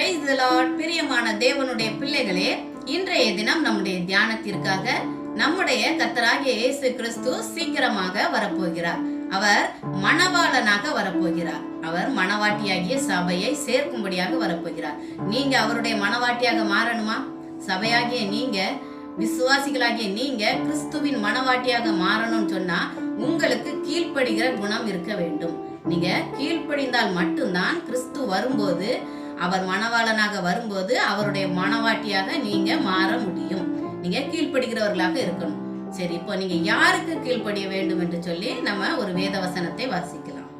Price Lord பிரியமான தேவனுடைய பிள்ளைகளே இன்றைய தினம் நம்முடைய தியானத்திற்காக நம்முடைய கத்தராகிய இயேசு கிறிஸ்து சீக்கிரமாக வரப்போகிறார். அவர் மணவாளனாக வரப்போகிறார். அவர் மணவாட்டியாகிய சபையை சேர்க்கும்படியாக வரப்போகிறார். நீங்க அவருடைய மணவாட்டியாக மாறணுமா? சபையாகிய நீங்க விசுவாசிகளாகிய நீங்க கிறிஸ்துவின் மணவாட்டியாக மாறணும்னு சொன்னா உங்களுக்கு கீழ்ப்படுகிற குணம் இருக்க வேண்டும். நீங்க கீழ்ப்படிந்தால் மட்டும்தான் கிறிஸ்து வரும்போது அவர் மணவாளனாக வரும்போது அவருடைய மணவாட்டியாக நீங்க மாற முடியும். நீங்க கீழ்ப்படுகிறவர்களாக இருக்கணும். சரி இப்போ நீங்க யாருக்கு கீழ்ப்படிய வேண்டும் என்று சொல்லி நம்ம ஒரு வேத வசனத்தை வாசிக்கலாம்.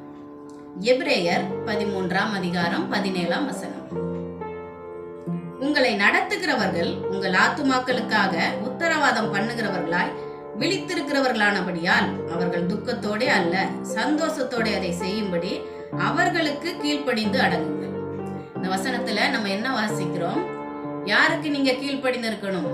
எப்ரேயர் பதிமூன்றாம் அதிகாரம் பதினேழாம் வசனம். உங்களை நடத்துகிறவர்கள் உங்கள் ஆத்துமாக்களுக்காக உத்தரவாதம் பண்ணுகிறவர்களாய் விழித்திருக்கிறவர்களானபடியால் அவர்கள் துக்கத்தோடே அல்ல சந்தோஷத்தோடே அதை செய்யும்படி அவர்களுக்கு கீழ்ப்படிந்து அடங்குங்கள். இந்த வசனத்துல நம்ம என்ன வாசிக்கிறோம்? யாருக்கு நீங்க கீழ்ப்படிந்திருக்கணும்?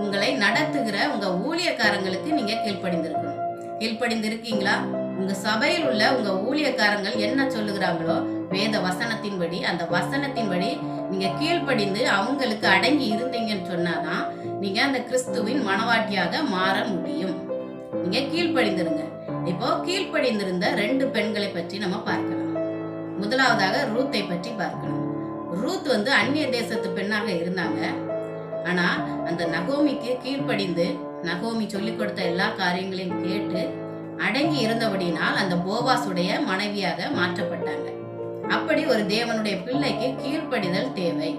உங்களை நடத்துகிற உங்க ஊழியக்காரங்களுக்கு நீங்க கீழ்ப்படிந்திருக்கணும். கீழ்ப்படிந்திருக்கீங்களா? கீழ்ப்படிந்து இருக்கீங்களா உங்க சபையில் உள்ள உங்க ஊழியக்காரங்கள் என்ன சொல்லுகிறாங்களோ வேத வசனத்தின்படி அந்த வசனத்தின்படி நீங்க கீழ்ப்படிந்து அவங்களுக்கு அடங்கி இருந்தீங்கன்னு சொன்னாதான் நீங்க அந்த கிறிஸ்துவின் மனவாட்டியாக மாற முடியும். நீங்க கீழ்ப்படிந்திருங்க. இப்போ கீழ்ப்படிந்திருந்த ரெண்டு பெண்களை பற்றி நம்ம பார்க்கலாம். முதலாவதாக ரூத்தை பற்றி பார்க்கணும் ரூத் வந்து அந்நிய தேசத்து பெண்ணாக இருந்தாங்க. ஆனா அந்த நகோமிக்கு கீழ்ப்படிந்து நகோமி சொல்லிக் கொடுத்த எல்லா காரியங்களையும் கேட்டு அடங்கி இருந்தபடினால் அந்த போவாசுடைய மனைவியாக மாற்றப்பட்டாங்க. அப்படி ஒரு தேவனுடைய பிள்ளைக்கு கீழ்ப்படிதல் தேவை.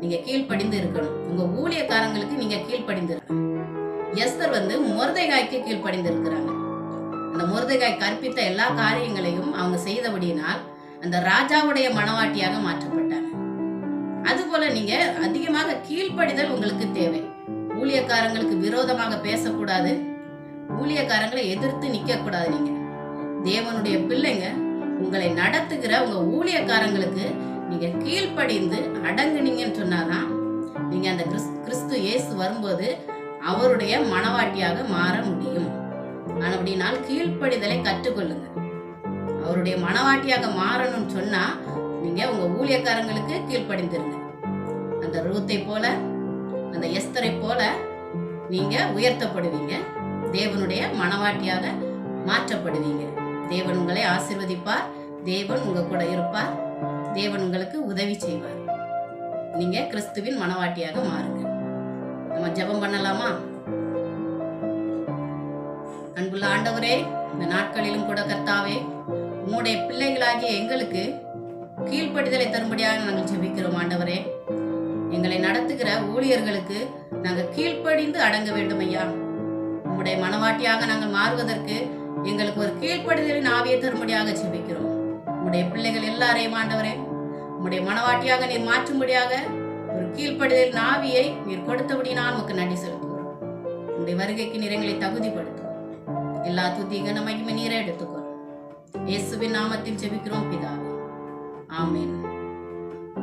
நீங்க கீழ்ப்படிந்து இருக்கணும். உங்க ஊழியக்காரங்களுக்கு நீங்க கீழ்ப்படிந்து இருக்கணும் எஸ்தர் வந்து முருதைகாய்க்கு கீழ்ப்படிந்து இருக்கிறாங்க அந்த முருதைகாய் கற்பித்த எல்லா காரியங்களையும் அவங்க செய்தபடியினால் அந்த ராஜாவுடைய மனவாட்டியாக மாற்ற அதுபோல நீங்க அதிகமாக கீழ்ப்படிதல் உங்களுக்கு தேவை. ஊழியக்காரங்களுக்கு விரோதமாக பேசக்கூடாது. ஊழியக்காரங்களை எதிர்த்து நிக்க கூடாது நீங்க. தேவனுடைய பிள்ளைங்க உங்களை நடத்துகிற உங்க ஊழியக்காரங்களுக்கு நீங்க கீழ்ப்படிந்து அடங்குனீங்கன்னு சொன்னாதான் நீங்க அந்த கிறிஸ்- கிறிஸ்து இயேசு வரும்போது அவருடைய மனவாட்டியாக மாற முடியும். அப்படினால் கீழ்ப்படிதலை கற்றுக்கொள்ளுங்க. அவருடைய மனவாட்டியாக மாறணும்னு சொன்னா நீங்க உங்க ஊழியக்காரங்களுக்கு கீழ்ப்படிந்திருங்க. அந்த ரூத்தை போல அந்த எஸ்தரை போல நீங்க உயர்த்தப்படுவீங்க. தேவனுடைய மனவாட்டியாக மாற்றப்படுவீங்க. தேவன் உங்களை ஆசிர்வதிப்பார். தேவன் உங்க கூட இருப்பார். தேவன் உங்களுக்கு உதவி செய்வார். நீங்க கிறிஸ்துவின் மனவாட்டியாக மாறுங்க. நம்ம ஜெபம் பண்ணலாமா? அன்புள்ள ஆண்டவரே இந்த நாட்களிலும் கூட கர்த்தாவே உங்களுடைய பிள்ளைகளாகிய எங்களுக்கு கீழ்ப்படிதலை தரும்படியாக நாங்கள் ஜெபிக்கிறோம் ஆண்டவரே. எங்களை நடத்துகிற ஊழியர்களுக்கு நாங்கள் கீழ்ப்படிந்து அடங்க வேண்டும் ஐயா. உம்முடைய மனவாட்டியாக நாங்கள் மாறுவதற்கு எங்களுக்கு ஒரு கீழ்ப்படிதலின் ஆவியை தரும்படியாக ஜெபிக்கிறோம். உம்முடைய பிள்ளைகள் எல்லாரையும் ஆண்டவரே உம்முடைய மனவாட்டியாக நீர் மாற்றும்படியாக ஒரு கீழ்ப்படிதலின் ஆவியை நீர் கொடுத்தபடி நான் உமக்கு நன்றி செலுத்துகிறோம். உடைய வருகைக்கு நீர் எங்களை தகுதிப்படுத்தும். எல்லா துதி கனமகிமை நீரை எடுத்துக்கிறோம் இயேசுவின் நாமத்தில் ஜெபிக்கிறோம் பிதாவே. ஆமீன்.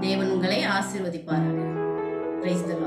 தேவன் உங்களை ஆசீர்வதிப்பார்கள் பிரைஸ் தி லார்ட்